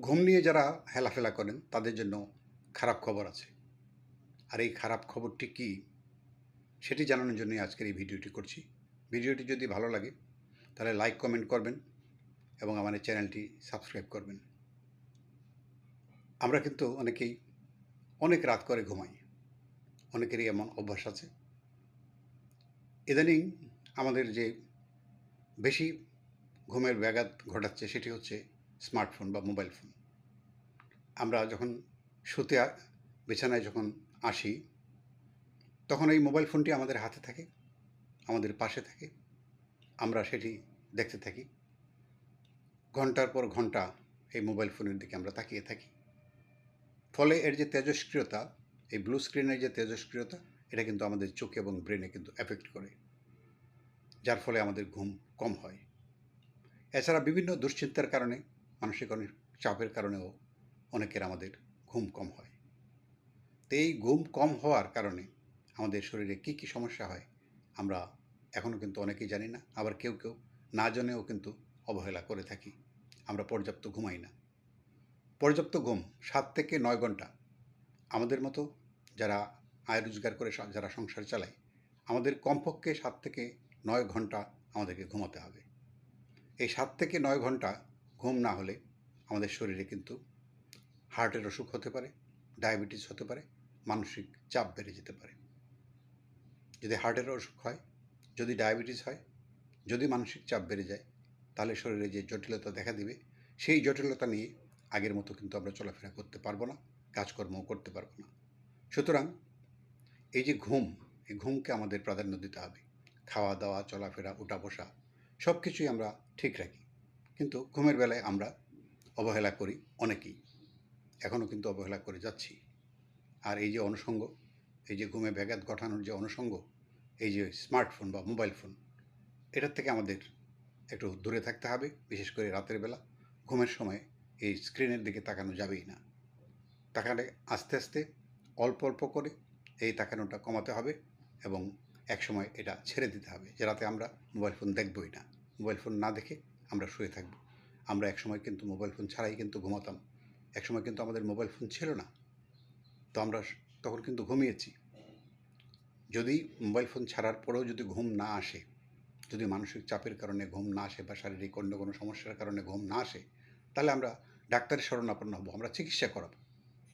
ঘুম নিয়ে যারা হেলাফেলা করেন, তাদের জন্য খারাপ খবর আছে। আর এই খারাপ খবরটি কি, সেটি জানানোর জন্যই আজকের এই ভিডিওটি করছি। ভিডিওটি যদি ভালো লাগে, তাহলে লাইক কমেন্ট করবেন এবং আমাদের চ্যানেলটি সাবস্ক্রাইব করবেন। আমরা কিন্তু অনেকেই অনেক রাত করে ঘুমাই। অনেকেরই এমন অভ্যাস আছে। ইদানিং আমাদের যে বেশি ঘুমের ব্যাঘাত ঘটাচ্ছে, সেটি হচ্ছে স্মার্টফোন বা মোবাইল ফোন। আমরা যখন শুতে বিছানায় যখন আসি, তখন এই মোবাইল ফোনটি আমাদের হাতে থাকে, আমাদের পাশে থাকে, আমরা সেটি দেখতে থাকি। ঘণ্টার পর ঘণ্টা এই মোবাইল ফোনের দিকে আমরা তাকিয়ে থাকি। ফলে এর যে তেজস্ক্রিয়তা, এই ব্লু স্ক্রিনের যে তেজস্ক্রিয়তা, এটা কিন্তু আমাদের চোখে এবং ব্রেনে কিন্তু এফেক্ট করে, যার ফলে আমাদের ঘুম কম হয়। এছাড়া বিভিন্ন দুশ্চিন্তার কারণে মানসিক অনেক চাপের কারণেও অনেকের আমাদের ঘুম কম হয়। তো এই ঘুম কম হওয়ার কারণে আমাদের শরীরে কী কী সমস্যা হয় আমরা এখনও কিন্তু অনেকেই জানি না। আবার কেউ কেউ না জেনেও কিন্তু অবহেলা করে থাকি। আমরা পর্যাপ্ত ঘুমাই না। পর্যাপ্ত ঘুম সাত থেকে নয় ঘণ্টা আমাদের মতো যারা আয় রোজগার করে যারা সংসার চালায়, আমাদের কমপক্ষে সাত থেকে নয় ঘণ্টা আমাদেরকে ঘুমাতে হবে। এই সাত থেকে নয় ঘণ্টা ঘুম না হলে আমাদের শরীরে কিন্তু হার্টের অসুখ হতে পারে, ডায়াবেটিস হতে পারে, মানসিক চাপ বেড়ে যেতে পারে। যদি হার্টের অসুখ হয়, যদি ডায়াবেটিস হয়, যদি মানসিক চাপ বেড়ে যায়, তাহলে শরীরে যে জটিলতা দেখা দিবে, সেই জটিলতা নিয়ে আগের মতো কিন্তু আমরা চলাফেরা করতে পারব না, কাজকর্মও করতে পারব না। সুতরাং এই যে ঘুম, এই ঘুমকে আমাদের প্রাধান্য দিতে হবে। খাওয়া দাওয়া চলাফেরা উঠা বসা সব কিছুই আমরা ঠিক রাখি। কিন্তু ঘুমের বেলায় আমরা অবহেলা করি অনেকেই। এখনও কিন্তু অবহেলা করে যাচ্ছি। আর এই যে অনুষঙ্গ, এই যে ঘুমে ব্যাঘাত ঘটানোর যে অনুষঙ্গ, এই যে স্মার্টফোন বা মোবাইল ফোন, এটার থেকে আমাদের একটু দূরে থাকতে হবে, বিশেষ করে রাতের বেলা। ঘুমের সময় এই স্ক্রিনের দিকে তাকানো যাবেই না। তাকালে আস্তে আস্তে অল্প অল্প করে এই তাকানোটা কমাতে হবে এবং একসময় এটা ছেড়ে দিতে হবে যে রাতে আমরা মোবাইল ফোন দেখবই না। মোবাইল ফোন না দেখে আমরা শুয়ে থাকব। আমরা একসময় কিন্তু মোবাইল ফোন ছাড়াই কিন্তু ঘুমাতাম। একসময় কিন্তু আমাদের মোবাইল ফোন ছিল না। তো আমরা তখন কিন্তু ঘুমিয়েছি। যদি মোবাইল ফোন ছাড়ার পরেও যদি ঘুম না আসে, যদি মানসিক চাপের কারণে ঘুম না আসে বা শারীরিক অন্য কোনো সমস্যার কারণে ঘুম না আসে, তাহলে আমরা ডাক্তারের শরণাপন্ন হব, আমরা চিকিৎসা করাবো।